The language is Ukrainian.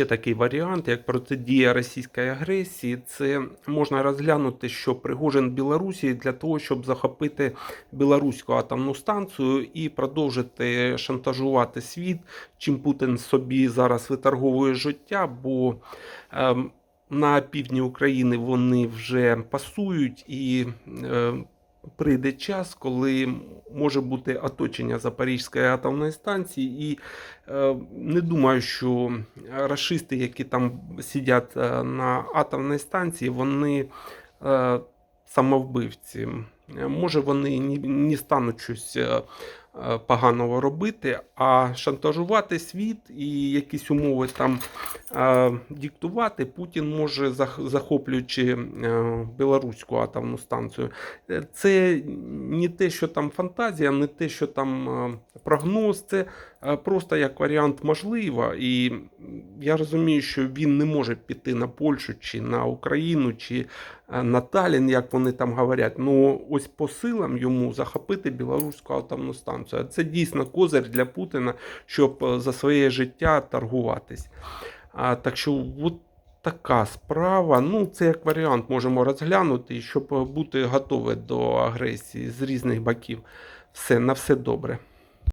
ще такий варіант, як протидія російської агресії. Це можна розглянути, що Пригожин Білорусі для того, щоб захопити білоруську атомну станцію і продовжити шантажувати світ, чим Путін собі зараз виторговує життя, бо ем, на півдні України вони вже пасують і. Е, Прийде час, коли може бути оточення Запорізької атомної станції, і е, не думаю, що расисти, які там сидять е, на атомній станції, вони е, самовбивці. Е, Може, вони не стануть щось е, е, поганого робити, а шантажувати світ і якісь умови там диктувати Путін може, захоплюючи білоруську атомну станцію. Це не те, що там фантазія, не те, що там прогноз, це просто як варіант можливо. І я розумію, що він не може піти на Польщу чи на Україну, чи е, на Талін, як вони там говорять. Ну ось по силам йому захопити білоруську атомну станцію. Це дійсно козир для Путіна, щоб е, за своє життя торгуватись. А, так що от така справа. Ну, це як варіант можемо розглянути, щоб бути готові до агресії з різних боків. Все, на все добре.